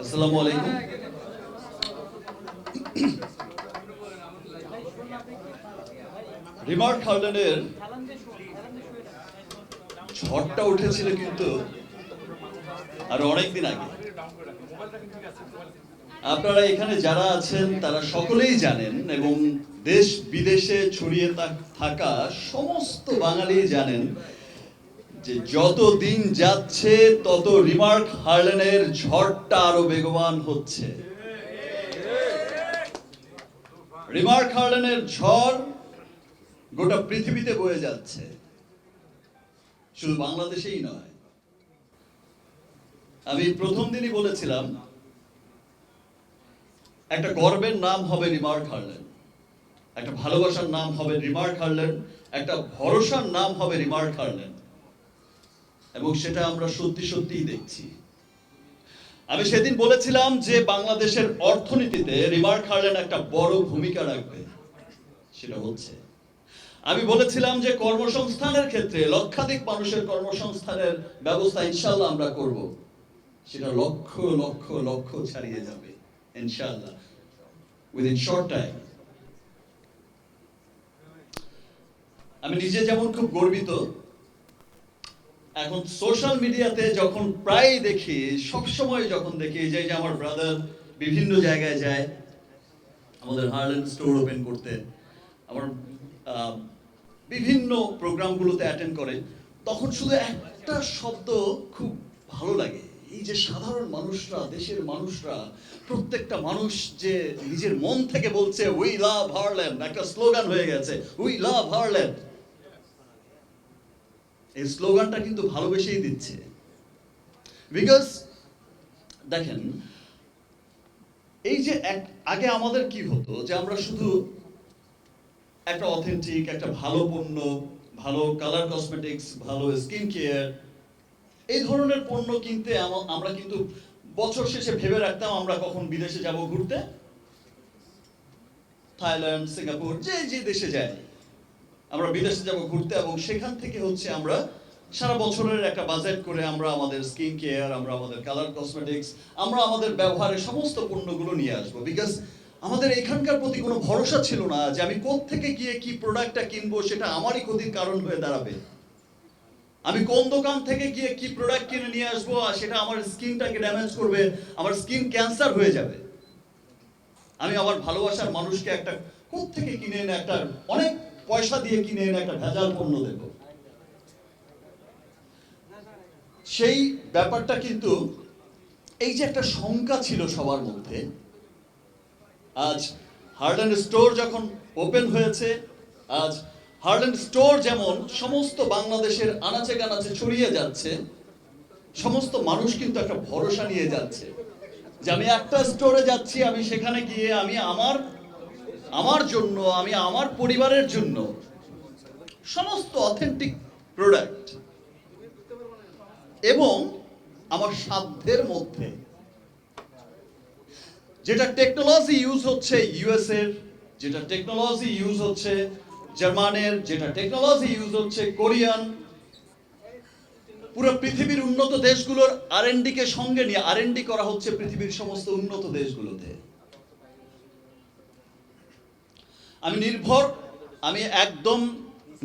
আসসালামু আলাইকুম। রিমার্ক হার্ডেনের ঝড়টা উঠেছিল কিন্তু আর অনেকদিন আগে। আপনারা এখানে যারা আছেন, তারা সকলেই জানেন এবং দেশ বিদেশে ছড়িয়ে থাকা সমস্ত বাঙালি জানেন যে যত দিন যাচ্ছে, তত রিমার্ক হার্লেনের ঝড়টা আরও বেগবান হচ্ছে। রিমার্ক হার্লেনের ঝড় গোটা পৃথিবীতে বয়ে যাচ্ছে। শুধু বাংলাদেশেই নয়। আমি প্রথম দিনই বলেছিলাম, একটা গর্বের নাম হবে রিমার্ক হার্লেন। একটা ভালোবাসার নাম হবে রিমার্ক হার্লেন। একটা ভরসার নাম হবে রিমার্ক হার্লেন। এবং সেটা আমরা সত্যি সত্যিই দেখছি। আমি সেদিন বলেছিলাম যে বাংলাদেশের অর্থনীতিতে রিমার্ক হার্লেন একটা বড় ভূমিকা রাখবে। সেটা হচ্ছে, আমি বলেছিলাম যে কর্মসংস্থানের ক্ষেত্রে লক্ষাধিক মানুষের কর্মসংস্থানের ব্যবস্থা ইনশাল্লাহ আমরা করব। সেটা লক্ষ লক্ষ লক্ষ ছাড়িয়ে যাবে ইনশাল্লাহ উইদিন শর্ট টাইম আমি নিজে যেমন খুব গর্বিত এখন সোশ্যাল মিডিয়াতে যখন প্রায় দেখি, সবসময় যখন দেখি যে যে আমার ব্রাদার বিভিন্ন জায়গায় যায়, আমাদের হার্লেন স্টোর ওপেন করতে, আমার বিভিন্ন প্রোগ্রামগুলোতে অ্যাটেন্ড করে, তখন শুধু একটা শব্দ খুব ভালো লাগে। এই যে সাধারণ মানুষরা, দেশের মানুষরা, প্রত্যেকটা মানুষ যে নিজের মন থেকে বলছে উই লাভ হারল্যান্ড একটা স্লোগান হয়ে গেছে উই লাভ হারল্যান্ড এই স্লোগানটা কিন্তু ভালোবেসেই দিচ্ছে। বিকজ দেখেন, এই যে এক- আগে আমাদের কি হতো যে আমরা শুধু একটা অথেন্টিক একটা ভালো পণ্য, ভালো কালার কসমেটিক্স ভালো স্কিন কেয়ার এই ধরনের পণ্য কিনতে আমরা কিন্তু বছর শেষে ভেবে রাখতাম আমরা কখন বিদেশে যাব ঘুরতে। থাইল্যান্ড, সিঙ্গাপুর, যে যে দেশে যাই আমরা বিদেশে যাব ঘুরতে এবং সেখান থেকে হচ্ছে আমরা সারা বছরের একটা বাজেট করে আমরা আমাদের স্কিন কেয়ার আমরা আমাদের কালার কসমেটিক্স আমরা আমাদের ব্যবহারের সমস্ত পণ্যগুলো নিয়ে আসব। বিকজ আমাদের এখানকার প্রতি কোনো ভরসা ছিল না যে আমি থেকে গিয়ে কি প্রোডাক্টটা কিনবো সেটা আমারই ক্ষতির কারণ হয়ে দাঁড়াবে। আমি কোন দোকান থেকে গিয়ে কি প্রোডাক্ট কিনে নিয়ে আসব আর সেটা আমার স্কিনটাকে ড্যামেজ করবে, আমার স্কিন ক্যান্সার হয়ে যাবে। আমি আমার ভালোবাসার মানুষকে একটা থেকে কিনে এনে একটা অনেক পয়সা দিয়ে কিনে এনে একটা ভেজাল পণ্য দেব সেই ব্যাপারটা কিন্তু এই যে একটা শঙ্কা ছিল সবার মধ্যে, আজ হার্ল্যান্ড স্টোর যখন ওপেন হয়েছে, আজ হার্ল্যান্ড স্টোর যেমন সমস্ত বাংলাদেশের আনাচে কানাচে ছড়িয়ে যাচ্ছে, সমস্ত মানুষ কিন্তু একটা ভরসা নিয়ে যাচ্ছে যে আমি একটা স্টোরে যাচ্ছি, আমি সেখানে গিয়ে আমি আমার আমার জন্য, আমি আমার পরিবারের জন্য সমস্ত অথেন্টিক প্রোডাক্ট এবং আমার সাধ্যের মধ্যে যেটা টেকনোলজি ইউজ হচ্ছে ইউএস এর, যেটা টেকনোলজি ইউজ হচ্ছে জার্মানের, যেটা টেকনোলজি ইউজ হচ্ছে কোরিয়ান, পুরো পৃথিবীর উন্নত দেশগুলোর আর এন কে সঙ্গে নিয়ে আর এন ডি করা হচ্ছে পৃথিবীর সমস্ত উন্নত দেশগুলোতে। আমি নির্ভর, আমি একদম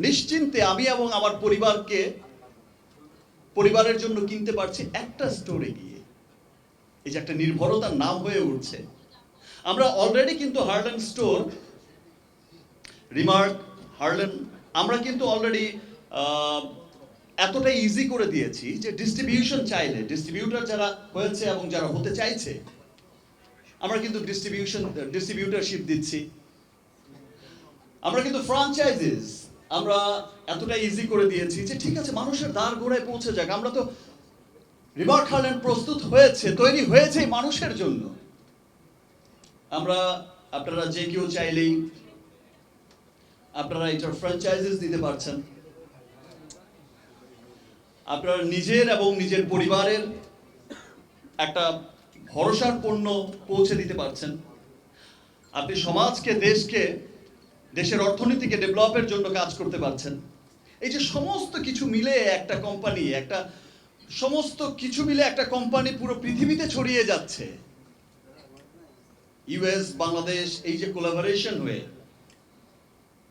নিশ্চিন্তে আমি এবং আমার পরিবারকে, পরিবারের জন্য কিনতে পারছি একটা স্টোরে গিয়ে। এই যে একটা নির্ভরতার নাম হয়ে উঠছে। আমরা অলরেডি কিন্তু হার্লেন স্টোর রিমার্ক হার্লেন আমরা কিন্তু অলরেডি এতটা ইজি করে দিয়েছি যে ডিস্ট্রিবিউশন চাইলে ডিস্ট্রিবিউটার যারা হয়েছে এবং যারা হতে চাইছে, আমরা কিন্তু ডিস্ট্রিবিউশন ডিস্ট্রিবিউটারশিপ দিচ্ছি। আমরা কিন্তু ফ্রাঞ্চাইজিস আমরা এতটা ইজি করে দিয়েছি যে ঠিক আছে, মানুষের দ্বার গোড়ায় পৌঁছে যাক। আমরা তো রিমার্ক হার্ল্যান্ড প্রস্তুত হয়েছে, তৈরি হয়েছে মানুষের জন্য। আমরা আপনারা যে কেউ চাইলেই আপনারা এটার ফ্র্যাঞ্চাইজিস দিতে পারছেন। আপনারা নিজের এবং নিজের পরিবারের একটা ভরসার পণ্য পৌঁছে দিতে পারছেন। আপনি সমাজকে, দেশকে দেশের অর্থনীতিকে ডেভেলপের জন্য কাজ করতে পারছেন। এই যে সমস্ত কিছু মিলে একটা কোম্পানি, একটা সমস্ত কিছু মিলে একটা কোম্পানি পুরো পৃথিবীতে ছড়িয়ে যাচ্ছে। ইউএস বাংলাদেশ, এই যে কোলাবোরেশন হয়ে,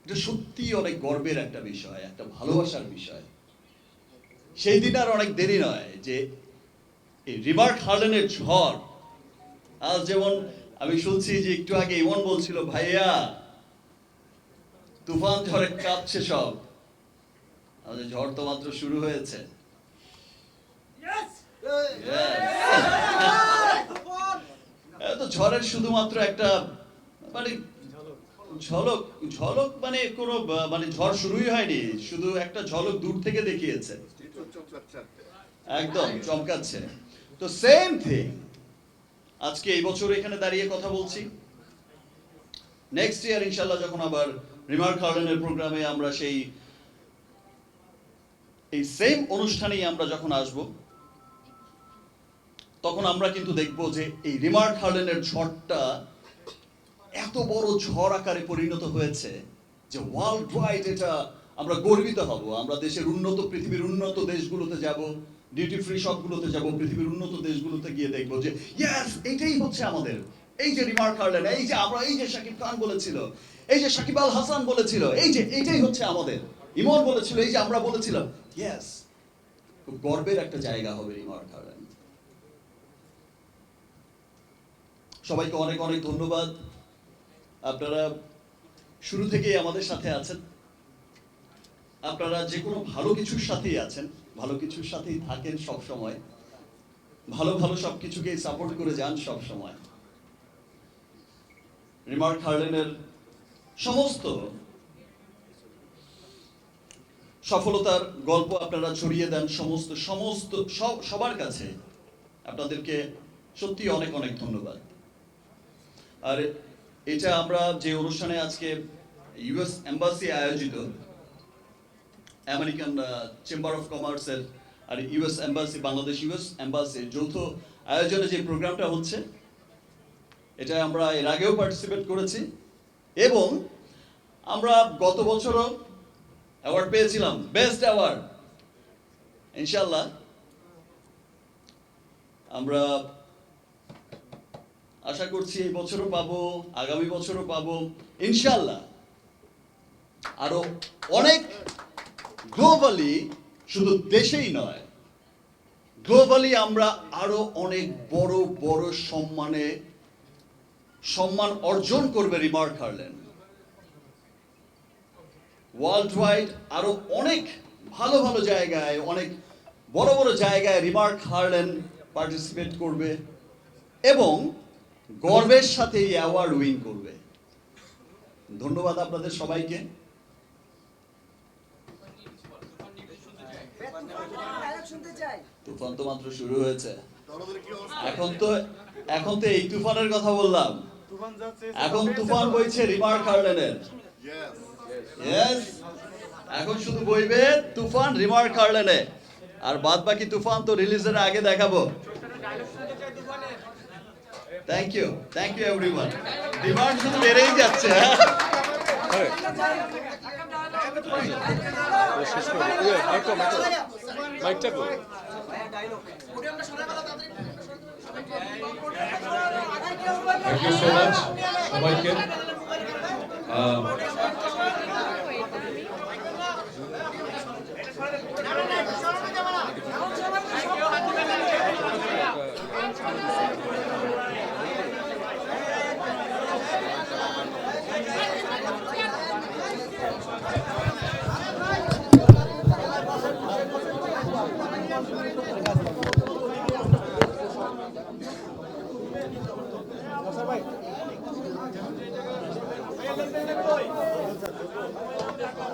এটা সত্যি অনেক গর্বের একটা বিষয়, একটা ভালোবাসার বিষয়। সেই দিন আর অনেক দেরি নয় যে এই রিমার্ক ঝড়, আজ যেমন আমি শুনছি যে একটু আগে ইমন বলছিল, ভাইয়া তুফান ঝড়ে কাঁপছে সব। আমাদের ঝড় তো মাত্র শুরু হয়েছে। তো ঝড়ের শুধুমাত্র একটা মানে ঝলক ঝলক মানে কোনো মানে ঝড় শুরুই হয়নি শুধু একটা ঝলক দূর থেকে দেখিয়েছে। একদম চমকাচ্ছে। তো সেম থিং আজকে এই বছর এখানে দাঁড়িয়ে কথা বলছি। নেক্সট ইয়ার ইনশাল্লাহ যখন আবার রিমার্ক হার্ডেনের প্রোগ্রামে আমরা সেই, এই সেম অনুষ্ঠানেই আমরা যখন আসব, তখন আমরা কিন্তু দেখব যে এই রিমার্ক হার্ডেনের ঝড়টা এত বড় ঝড় আকারে পরিণত হয়েছে যে ওয়ার্ল্ড ওয়াইড এটা আমরা গর্বিত হব। আমরা দেশের উন্নত, পৃথিবীর উন্নত দেশগুলোতে যাব ডিউটি ফ্রি শপগুলোতে যাব, পৃথিবীর উন্নত দেশগুলোতে গিয়ে দেখব যে ইয়েস এটাই হচ্ছে আমাদের। এই যে রিমার্ক হার্লেন এই যে আমরা, এই যে শাকিব খান বলেছিল এই যে শাকিব আল হাসান বলেছিল, এই যে এইটাই হচ্ছে আমাদের। ইমন বলেছিল, এই যে আমরা বলেছিলাম ইয়েস খুব গর্বের একটা জায়গা হবে রিমার্ক হার্লেন সবাইকে অনেক অনেক ধন্যবাদ। আপনারা শুরু থেকেই আমাদের সাথে আছেন। আপনারা যে কোনো ভালো কিছুর সাথেই আছেন, ভালো কিছুর সাথেই থাকেন সব সময়। ভালো ভালো সব কিছুকেই সাপোর্ট করে যান সব সময়। রিমার্ক হার্লেনের সমস্ত সফলতার গল্প আপনারা ছড়িয়ে দেন, সমস্ত সমস্ত, সব, সবার কাছে আপনাদেরকে সত্যি অনেক অনেক ধন্যবাদ। আর এটা আমরা যে অনুষ্ঠানে আজকে ইউএস এম্বাসি আয়োজিত, আমেরিকান চেম্বার অফ কমার্সের আর ইউএস এম্বাসি, বাংলাদেশ ইউএস এম্বাসির যৌথ আয়োজনে যে প্রোগ্রামটা হচ্ছে এটা আমরা এর আগেও পার্টিসিপেট করেছি এবং আমরা গত বছরও অ্যাওয়ার্ড পেয়েছিলাম বেস্ট অ্যাওয়ার্ড ইনশাল্লাহ আমরা আশা করছি এই বছরও পাবো, আগামী বছরও পাবো। ইনশাল্লাহ আরও অনেক গ্লোবালি শুধু দেশেই নয় গ্লোবালি আমরা আরও অনেক বড় বড় সম্মানে সম্মান অর্জন করবে রিমার্ক হার্লেন। ওয়ার্ল্ড ওয়াইড আরও অনেক ভালো ভালো জায়গায়, অনেক বড় বড় জায়গায় রিমার্ক হার্লেন পার্টিসিপেট করবে এবং গর্বের সাথে এই অ্যাওয়ার্ড উইন করবে। ধন্যবাদ আপনাদের সবাইকে। তুফান তো মাত্র শুরু হয়েছে। এখন তো এখন তো এই তুফানের কথা বললাম। এখন তুফান বইছে রিমার্ক হার্লেনের ইয়েস এখন শুধু বইবে তুফান রিমার্ক হার্লেনে আর বাদ বাকি তুফান তো রিলিজের আগে দেখাবো। Thank you thank you everyone demand শুধু বেড়েই যাচ্ছে হ্যাঁ? থ্যাংক ইউ সো মাচ সবাইকে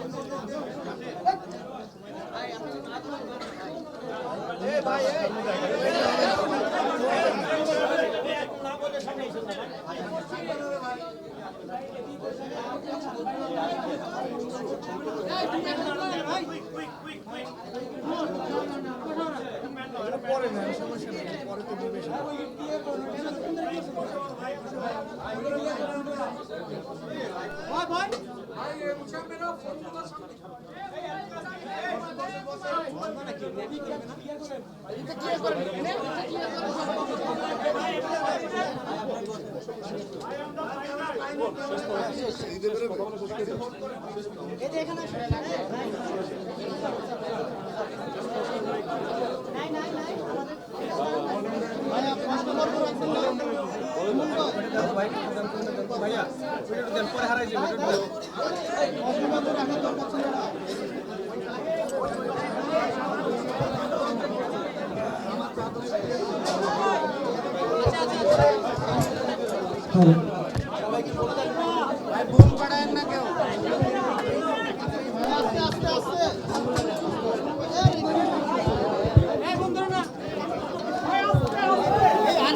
তুমি দাঁড়াও ভিডিও করো ভাই ইয়া ভাই ভাই দাঁড়াও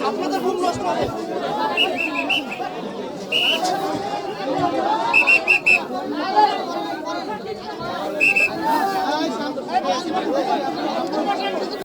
আপনাদের ঘুম নষ্ট হবে। এই, শান্ত।